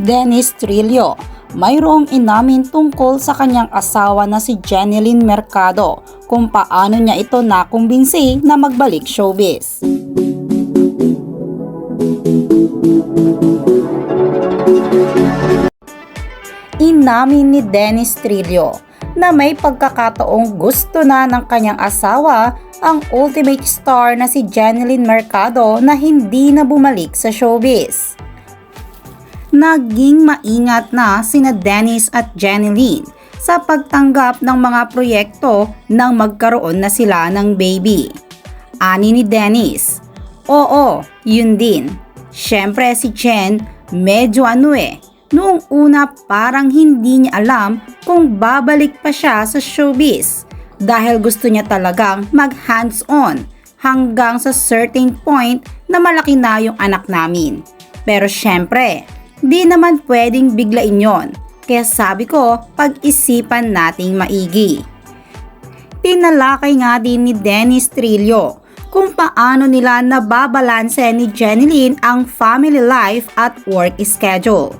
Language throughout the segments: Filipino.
Dennis Trillo. Mayroong inamin tungkol sa kanyang asawa na si Jeneline Mercado kung paano niya ito nakumbinsi na magbalik showbiz. Inamin ni Dennis Trillo na may pagkakataong gusto na ng kanyang asawa ang ultimate star na si Jeneline Mercado na hindi na bumalik sa showbiz. Naging maingat na sina Dennis at Jeneline sa pagtanggap ng mga proyekto nang magkaroon na sila ng baby. Ani ni Dennis, Oo, yun din. Siyempre si Jen, medyo ano eh, noong una parang hindi niya alam kung babalik pa siya sa showbiz dahil gusto niya talagang mag hands-on hanggang sa certain point na malaki na yung anak namin. Pero syempre, di naman pwedeng biglain yon. Kaya sabi ko, pag-isipan nating maigi. Tinalakay nga din ni Dennis Trillo kung paano nila nababalanse ni Jeneline ang family life at work schedule.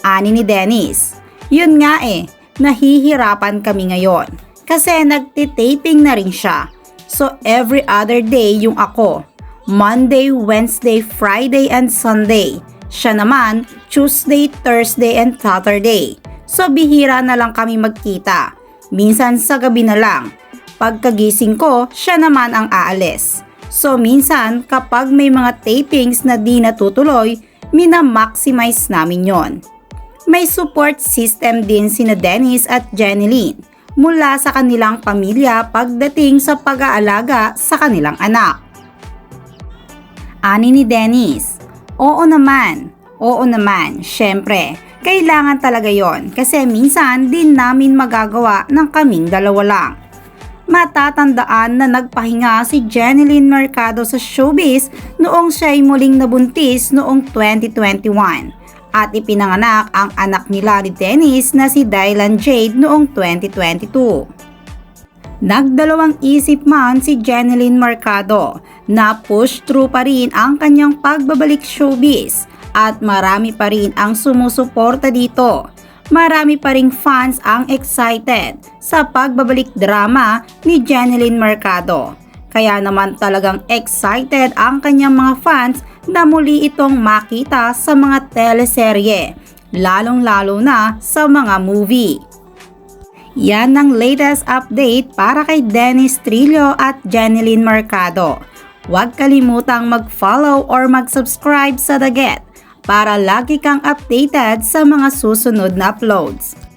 Ani ni Dennis, yun nga eh, nahihirapan kami ngayon kasi nagtitaping na rin siya. So every other day yung ako. Monday, Wednesday, Friday, and Sunday. Siya naman, Tuesday, Thursday, and Saturday. So bihira na lang kami magkita. Minsan sa gabi na lang. Pagkagising ko, siya naman ang aalis. So minsan kapag may mga tapings na di natutuloy, mina-maximize namin yon. May support system din sina Dennis at Jeneline mula sa kanilang pamilya pagdating sa pag-aalaga sa kanilang anak. Ani ni Dennis, Oo naman, oo naman, syempre, kailangan talaga yon kasi minsan din namin magagawa ng kaming dalawa lang. Matatandaan na nagpahinga si Jeneline Mercado sa showbiz noong siya'y muling nabuntis noong 2021 at ipinanganak ang anak nila ni Dennis na si Dylan Jade noong 2022. Nagdalawang isip man si Jeneline Mercado na push through pa rin ang kanyang pagbabalik showbiz at marami pa rin ang sumusuporta dito. Marami pa ring fans ang excited sa pagbabalik drama ni Jeneline Mercado. Kaya naman talagang excited ang kanyang mga fans na muli itong makita sa mga teleserye, lalong-lalo na sa mga movie. Yan ang latest update para kay Dennis Trillo at Jeneline Mercado. Huwag kalimutang mag-follow or mag-subscribe sa The Get para lagi kang updated sa mga susunod na uploads.